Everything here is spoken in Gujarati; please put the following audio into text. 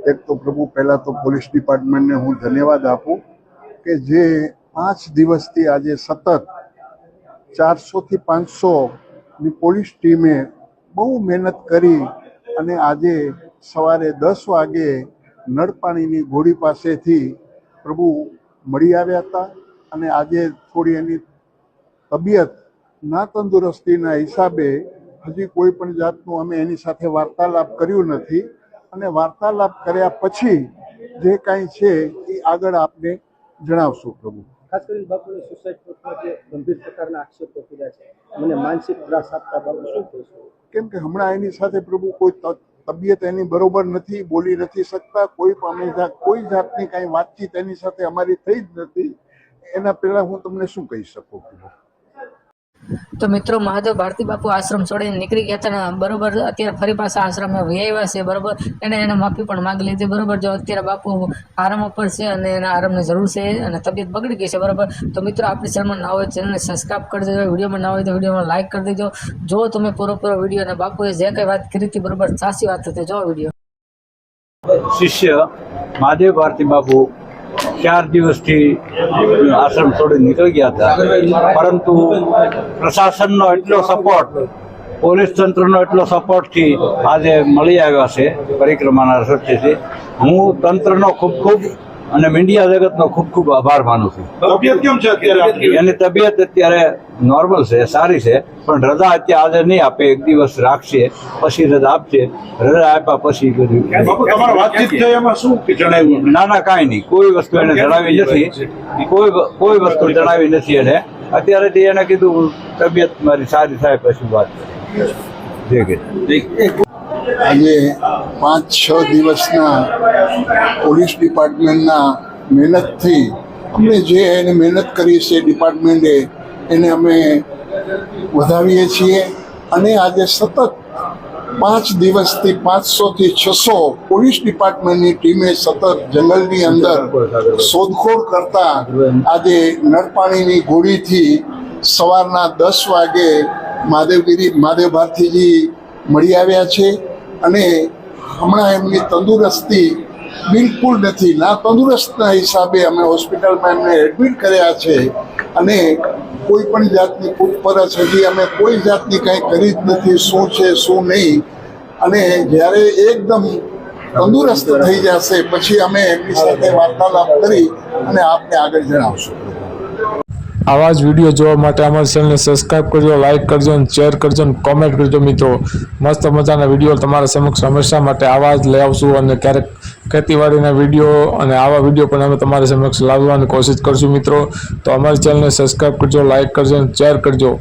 એક તો પ્રભુ, પહેલાં તો પોલીસ ડિપાર્ટમેન્ટને હું ધન્યવાદ આપું કે જે પાંચ દિવસથી આજે સતત ચારસોથી પાંચસોની પોલીસ ટીમે બહુ મહેનત કરી અને આજે સવારે દસ વાગે નળપાણીની ઘોડી પાસેથી પ્રભુ મળી આવ્યા હતા અને આજે થોડી એની તબિયત ના તંદુરસ્તીના હિસાબે હજી કોઈ પણ જાતનું અમે એની સાથે વાર્તાલાપ કર્યું નથી. અને વાર્તાલાપ કર્યા પછી જે કાંઈ છે એ આગળ આપને જણાવશું પ્રભુ. ખાસ કરીને બાપુને સુસાઇડ નોટમાં જે ગંભીર પ્રકારના આક્ષેપો કર્યા છે મને માનસિક ત્રાસ આપતા બાબુ શું કહેશો? કેમ કે હમણાં એની સાથે પ્રભુ કોઈ તબિયત એની બરોબર નથી બોલી નથી શકતા કોઈ પણ કોઈ જાતની કાંઈ વાતચીત એની સાથે અમારી થઈ જ નથી એના પહેલા હું તમને શું કહી શકું? પ્રભુ તો મિત્રો, મહાદેવ ભારતી બાપુ આશ્રમ છોડીને નીકળી ગયા હતા બરોબર, અત્યારે ફરી પાછા આશ્રમે વહી છે, બરોબર? એને એને માફી પણ માગી લીધી, બરોબર? જો અત્યારે બાપુ આરામ ઉપર છે અને એના આરામની જરૂર છે અને તબિયત બગડી ગઈ છે, બરોબર? તો મિત્રો, આપણી ચેનલમાં ના હોય ચેનલને સબસ્ક્રાઈબ કરી દેજો, વિડીયોમાં ના હોય તો વિડીયોમાં લાઈક કરી દેજો. જો તમે પૂરો વીડિયો અને બાપુએ જે કંઈ વાત કરી હતી, બરોબર, સાચી વાત હતી. જો વીડિયો. શિષ્ય મહાદેવ ભારતી બાપુ ચાર દિવસથી આશ્રમ છોડી નીકળી ગયા હતા. પરંતુ પ્રશાસનનો એટલો સપોર્ટ પોલીસ તંત્રનો એટલો સપોર્ટથી આજે મળી આવ્યા છે પરિક્રમાના રસ્તેથી હું તંત્રનો ખૂબ ખૂબ અને મીડિયા જગતનો ખૂબ ખૂબ આભાર માનું છું. તબિયત કેમ છે અત્યારે એની તબિયત અત્યારે નોર્મલ છે સારી છે પણ રજા અત્યારે આજે નહીં આપે એક દિવસ રાખશે પછી રજા આપશે રજા આપ્યા પછી બધું. વાતચીત થઈ એમાં શું જણાવ્યું? ના ના કાંઈ નહીં. કોઈ વસ્તુ એને જણાવી નથી. કોઈ કોઈ વસ્તુ જણાવી નથી એને. અત્યારે એને કીધું તબિયત મારી સારી થાય પછી વાત જે કે આજે પાંચ, છ દિવસના પોલીસ ડિપાર્ટમેન્ટના મહેનતથી અમે જે એને મહેનત કરી છે ડિપાર્ટમેન્ટે, એને અમે વધાવીએ છીએ. અને આજે સતત પાંચ દિવસથી પાંચસોથી છસો પોલીસ ડિપાર્ટમેન્ટની ટીમે સતત જંગલની અંદર શોધખોળ કરતા આજે નળપાણીની ગોળીથી સવારના દસ વાગે મહાદેવગીરી, મહાદેવ ભારતીજી મળી આવ્યા છે. અને હમણાં એમની તંદુરસ્તી બિલકુલ નથી. ના તંદુરસ્તના હિસાબે અમે હોસ્પિટલમાં એમને એડમિટ કર્યા છે અને કોઈ પણ જાતની પૂછપરછ હજી અમે કોઈ જાતની કંઈ કરી જ નથી, શું છે, શું નહીં. અને જ્યારે એકદમ તંદુરસ્ત થઈ જશે, પછી અમે એમની સાથે વાર્તાલાપ કરી અને આપને આગળ જણાવશું. આવા જ વીડિયો જોવા માટે અમારી ચેનલને સબસ્ક્રાઇબ કરજો લાઇક કરજો અને શેર કરજો અને કોમેન્ટ કરજો મિત્રો. મસ્ત મજાના વીડિયો તમારા સમક્ષ હંમેશા માટે આવા જ લઈ આવશું અને ક્યારેક ખેતીવાડીના વીડિયો અને આવા વીડિયો પણ અમે તમારી સમક્ષ લાવવાની કોશિશ કરશું મિત્રો. તો અમારી ચેનલને સબસ્ક્રાઇબ કરજો લાઇક કરજો અને શેર કરજો.